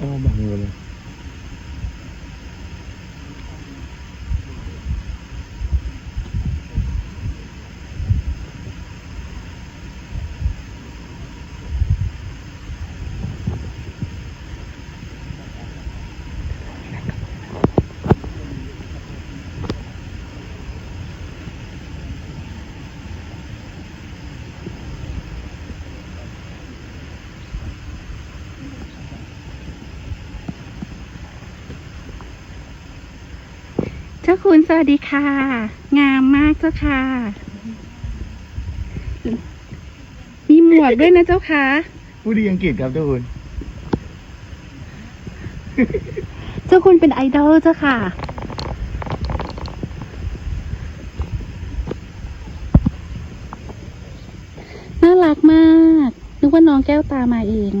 É uma barriga. จ้าคุณสวัสดีค่ะ งามมากเจ้าค่ะ มีหมวกด้วยนะเจ้าค่ะ ผู้ดีอังกฤษครับทุกคนเจ้าคุณเป็นไอดอลเจ้าค่ะ น่ารักมาก นึกว่าน้องแก้วตามาเอง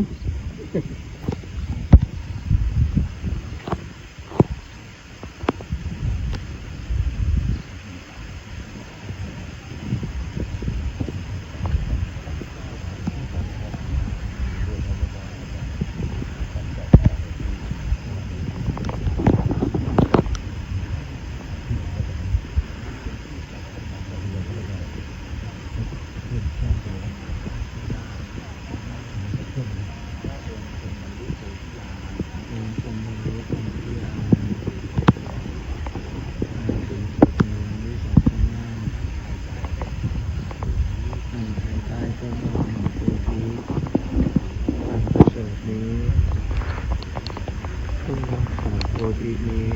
โปรตีนี้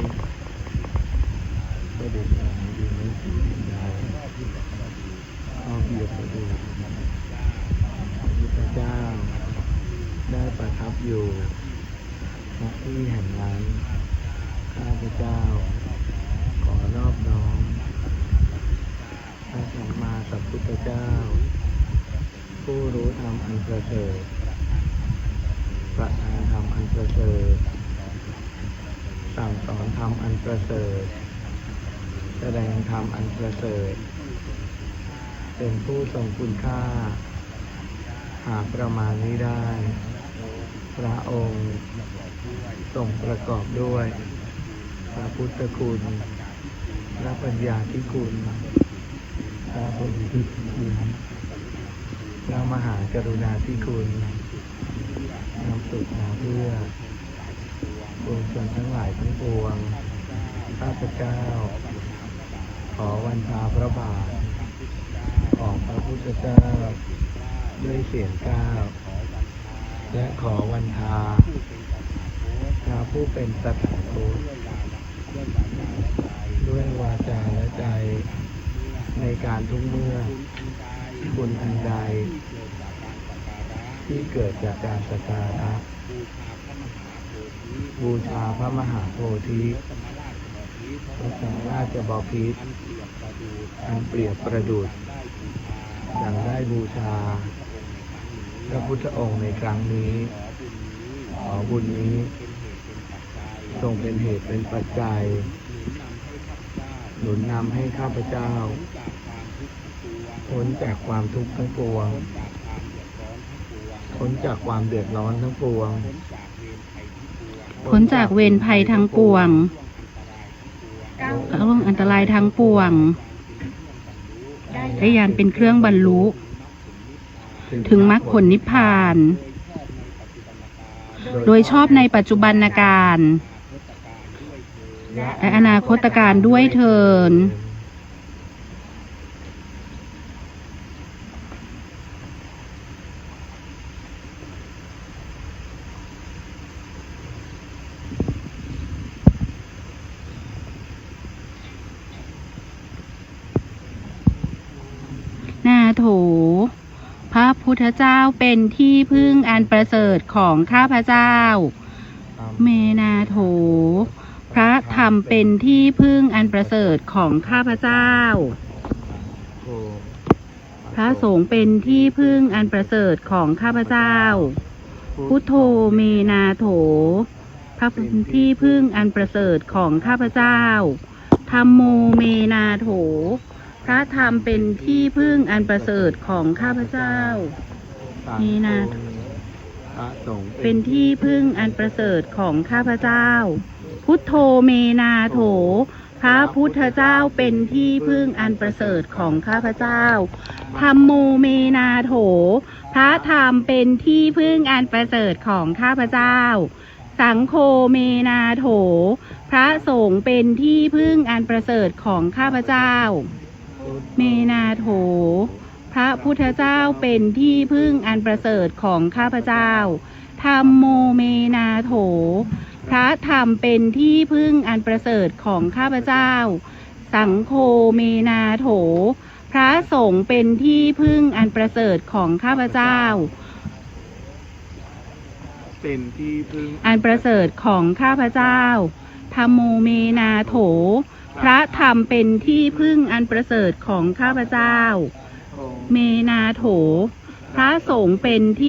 ก็เด็กอย่างดีไม่สีดาวเอาเบียบประดูพระเจ้า ได้ประทับอยู่ณที่แห่งนั้นข้าพระเจ้า ขอนอบน้อมพระสัมมาสัมพุทธเจ้า ผู้รู้ธรรมอันประเสริฐประทานธรรมอันประเสริฐ สั่งสอนธรรมอันประเสริฐ แสดงธรรมอันประเสริฐ เป็นผู้ทรงคุณค่า หาประมาณนี้ได้ พระองค์ทรงประกอบด้วย พระพุทธคุณพระปัญญาที่คุณ พระบุญที่คุณพระมหากรุณาธิคุณนำสุขมาเพื่อ ปวงชนทั้งหลายทั้งปวง ข้าพเจ้า ขอวันทาพระบาท ของพระพุทธเจ้า ด้วยเสียงก้าวและขอวันทาพระผู้เป็นสถานทูตด้วยวาจาและใจ ในการทุกเมื่อ คุณอันใด ที่เกิดจากการสักการะ บูชาพระมหาโพธิพระสังฆราชบพิตรอันเปรียบประดุจดังได้บูชา พระพุทธองค์ในครั้งนี้ ขอบุญนี้ทรงเป็นเหตุเป็นปัจจัย หนุนนำให้ข้าพเจ้าพ้นจากความทุกข์ทั้งปวงพ้นจากความเดือดร้อนทั้งปวง พ้นจากเวรภัยทั้งปวงและอันตรายทั้งปวง ได้ยานเป็นเครื่องบรรลุ ถึงมรรคผลนิพพาน โดยชอบในปัจจุบันการ และอนาคตการด้วยเทิน โถ พระพุทธเจ้าเป็นที่พึ่งอันประเสริฐของข้าพเจ้า เมนาโถ พระธรรมเป็นที่พึ่งอันประเสริฐของข้าพเจ้า พระสงฆ์เป็นที่พึ่งอันประเสริฐของข้าพเจ้า พุทโธเมนาโถพระเป็นที่พึ่งอันประเสริฐของข้าพเจ้าธรรมโมเมนาโถ พระธรรมเป็นที่พึ่งอันประเสริฐของข้าพเจ้า นี่นะ พระสงฆ์เป็นที่พึ่งอันประเสริฐของข้าพเจ้า พุทโธเมนาโถ พระพุทธเจ้าเป็นที่พึ่งอันประเสริฐของข้าพเจ้าธรรมโมเมนาโถ พระธรรมเป็นที่พึ่งอันประเสริฐของข้าพเจ้า สังโฆเมนาโถ พระสงฆ์เป็นที่พึ่งอันประเสริฐของข้าพเจ้า เมนาโถ พระพุทธเจ้าเป็นที่พึ่งอันประเสริฐของข้าพเจ้า ธรรมโมเมนาโถ พระธรรมเป็นที่พึ่งอันประเสริฐของข้าพเจ้า สังโฆเมนาโถ พระสงฆ์เป็นที่พึ่งอันประเสริฐของข้าพเจ้า เป็นที่พึ่งอันประเสริฐของข้าพเจ้าธรรมโมเมนาโถ พระธรรมเป็นที่พึ่งอันประเสริฐของข้าพเจ้าของเมนาโถ พระสงฆ์เป็นที่